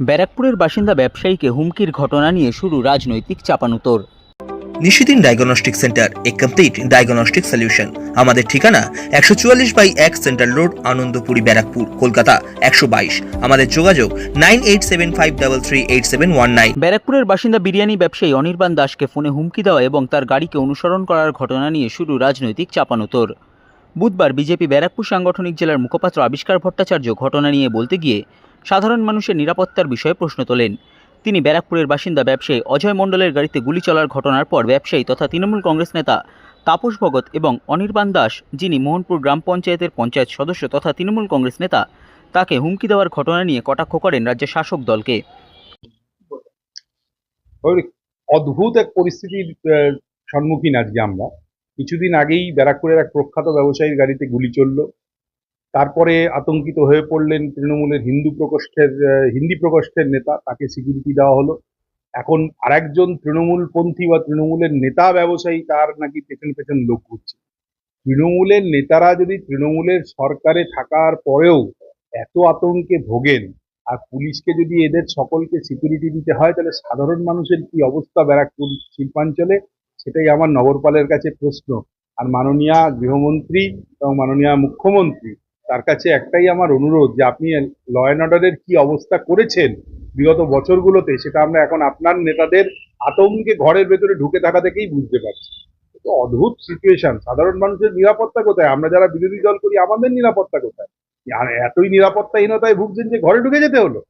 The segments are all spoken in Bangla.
ব্যারাকপুরের বাসিন্দা ব্যবসায়ীকে হুমকির ঘটনা নিয়ে শুরু রাজনৈতিক চাপানুতোর। নিশিদিন ডায়াগনস্টিক সেন্টার এ কমপ্লিট ডায়াগনস্টিক সলিউশন। আমাদের ঠিকানা একশো চুয়াল্লিশ বাই এক সেন্ট্রাল রোড আনন্দপুরি ব্যারাকপুর কলকাতা একশো বাইশ। আমাদের যোগাযোগ nine eight seven five double three eight seven one nine. ব্যারাকপুরের বাসিন্দা বিরিয়ানি ব্যবসায়ী অনির্বাণ দাসকে ফোনে হুমকি দেওয়া এবং তার গাড়িকে অনুসরণ করার ঘটনা নিয়ে শুরু রাজনৈতিক চাপানোতর। বুধবার বিজেপি ব্যারাকপুর সাংগঠনিক জেলার মুখপাত্র আবিষ্কার ভট্টাচার্য ঘটনা নিয়ে বলতে গিয়ে সাধারণ মানুষের নিরাপত্তার বিষয়ে প্রশ্ন তোলেন। তিনি ব্যারাকপুরের বাসিন্দা ব্যবসায়ী অজয় মণ্ডলের গাড়িতে গুলি চলার ঘটনার পর ব্যবসায়ী তথা তৃণমূল কংগ্রেস নেতা তাপস ভগত এবং অনির্বাণ দাস, যিনি মোহনপুর গ্রাম পঞ্চায়েতের পঞ্চায়েত সদস্য তথা তৃণমূল কংগ্রেস নেতা, তাকে হুমকি দেওয়ার ঘটনা নিয়ে কটাক্ষ করেন রাজ্যের শাসক দলকে। অদ্ভুত এক পরিস্থিতির সম্মুখীন আজকে আমরা। কিছুদিন আগেই ব্যারাকপুরের এক প্রখ্যাত ব্যবসায়ীর গাড়িতে গুলি চলল। তারপরে আতঙ্কিত হয়ে পড়লেন তৃণমূলের হিন্দু প্রকোষ্ঠের হিন্দি প্রকোষ্ঠের নেতা, তাকে সিকিউরিটি দেওয়া হলো। এখন আরেকজন তৃণমূল পন্থী বা তৃণমূলের নেতা ব্যবসায়ী, তার নাকি পেছন পেছন লোক ঘুরছে। তৃণমূলের নেতারা যদি তৃণমূলের সরকারে থাকার পরেও এত আতঙ্কে ভোগেন, আর পুলিশকে যদি এদের সকলকে সিকিউরিটি দিতে হয়, তাহলে সাধারণ মানুষের কি অবস্থা ব্যারাকপুর শিল্পাঞ্চলে? সেটাই আমার নগরপালের কাছে প্রশ্ন। আর মাননীয় গৃহমন্ত্রী এবং মাননীয় মুখ্যমন্ত্রী তার কাছে একটাই আমার অনুরোধ যে আপনি ল অ্যান্ড অর্ডারের কি অবস্থা করেছেন বিগত বছরগুলোতে, সেটা আমরা এখন আপনার নেতাদের আতঙ্কে ঘরের ভেতরে ঢুকে থাকা থেকেই বুঝতে পারছি। তো অদ্ভুত সিচুয়েশন সাধারণ মানুষের নিরাপত্তা কোথায়? আমরা যারা বিরোধী দল করি, আমাদের নিরাপত্তা কোথায়? আর এতই নিরাপত্তাহীনতায় ভুগছেন যে ঘরে ঢুকে যেতে হলো।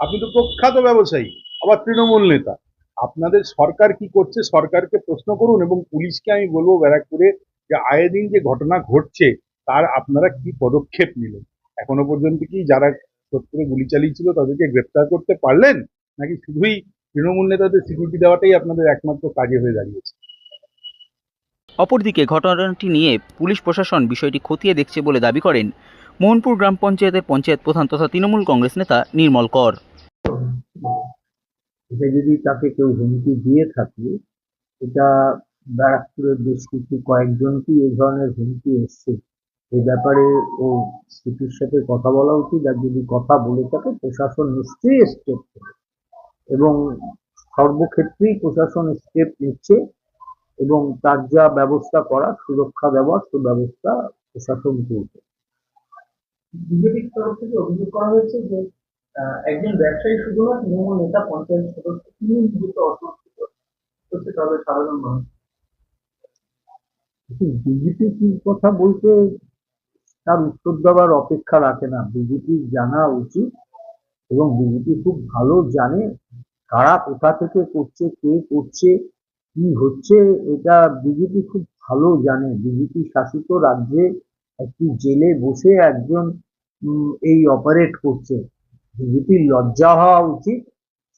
আপনি তো প্রখ্যাত ব্যবসায়ী, আবার তৃণমূল নেতা। আপনাদের সরকার কি করছে? সরকারকে প্রশ্ন করুন এবং পুলিশকে আমি বলব ব্যারাকপুরে যে আয়ে দিন যে ঘটনা ঘটছে তার আপনারা কি পদক্ষেপ নিলেন? এখনও পর্যন্ত কি যারা সত্যি গুলি চালিয়েছিল তাদেরকে গ্রেপ্তার করতে পারলেন? নাকি শুধুই তৃণমূল নেতাদের সিকিউরিটি দেওয়াটাই আপনাদের একমাত্র কাজে হয়ে দাঁড়িয়েছে? অপরদিকে ঘটনাটি নিয়ে পুলিশ প্রশাসন বিষয়টি খতিয়ে দেখছে বলে দাবি করেন মোহনপুর গ্রাম পঞ্চায়েতের পঞ্চায়েত প্রধান তথা তৃণমূল কংগ্রেস নেতা নির্মল কর। এটা যদি তাকে কেউ হুমকি দিয়ে থাকে এটা ব্যারাকপুরের বেশ কিছু কয়েকজনকেই এই ধরনের হুমকি এসছে। এই ব্যাপারে ও সিপির সাথে কথা বলা উচিত আর যদি কথা বলে থাকে প্রশাসন নিশ্চয়ই স্টেপ নেবে। এবং সর্বক্ষেত্রেই প্রশাসন স্টেপ নিচ্ছে এবং তার যা ব্যবস্থা করা সুরক্ষা দেওয়ার সে ব্যবস্থা প্রশাসন করবে। বিজেপির তরফ থেকে অভিযোগ করা হয়েছে যে একজন ব্যবসায়ী শুধু না তৃণমূল নেতা পঞ্চায়েত সদস্য তিনি নিজেকে করছে তবে সাধারণ মানুষ। বিজেপি কি কথা বলতে তার উত্তর দেওয়ার অপেক্ষা রাখে না। বিজেপির জানা উচিত এবং বিজেপি খুব ভালো জানে কারা কোথা থেকে করছে, কে করছে, কি হচ্ছে, এটা বিজেপি খুব ভালো জানে। বিজেপি শাসিত রাজ্যে একটি জেলে বসে একজন এই অপারেট করছে। বিজেপির লজ্জা হওয়া উচিত।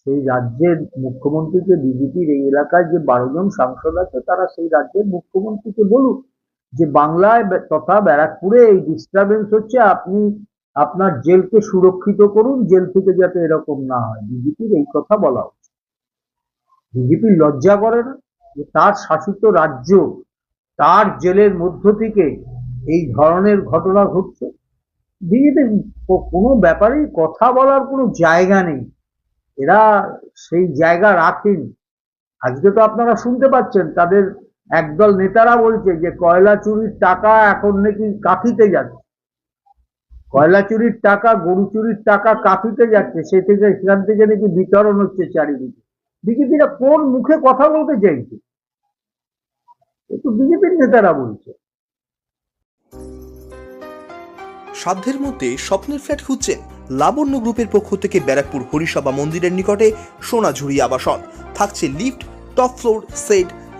সেই রাজ্যের মুখ্যমন্ত্রীকে বিজেপির এই এলাকায় যে বারো জন সাংসদ আছে, তারা সেই রাজ্যের মুখ্যমন্ত্রীকে বলুক। যে বাংলায় তথা ব্যারাকপুরে এই ডিস্টারবেন্স হচ্ছে, আপনি আপনার জেলকে সুরক্ষিত করুন, জেল থেকে যাতে এরকম না হয়। বিজেপির এই কথা বলা উচিত বিজেপির লজ্জা করে না যে তার শাসিত রাজ্য, তার জেলের মধ্য থেকে এই ধরনের ঘটনা ঘটছে। বিজেপির কোনো ব্যাপারেই কথা বলার কোনো জায়গা নেই। এরা সেই জায়গা রাখেনি। আজকে তো আপনারা শুনতে পাচ্ছেন, তাদের একদল নেতারা বলছে যে কয়লা চুরির টাকা এখন নাকি কাফিতে যাচ্ছে। কয়লা চুরির টাকা, গরু চুরির টাকা কাফিতে যাচ্ছে, সে থেকে সেখান থেকে নাকি বিতরণ হচ্ছে চারিদিকে। বিজেপিরা কোন মুখে কথা বলতে চাইছে? একটু বিজেপির নেতারা বলছে। সাধ্যের মধ্যে স্বপ্নের ফ্ল্যাট খুঁজছেন লাবণ্য গ্রুপের পক্ষ থেকে ব্যারাকপুর হরিসভা মন্দিরের নিকটে সোনাঝুরি আবাসন। থাকছে lift, top floor set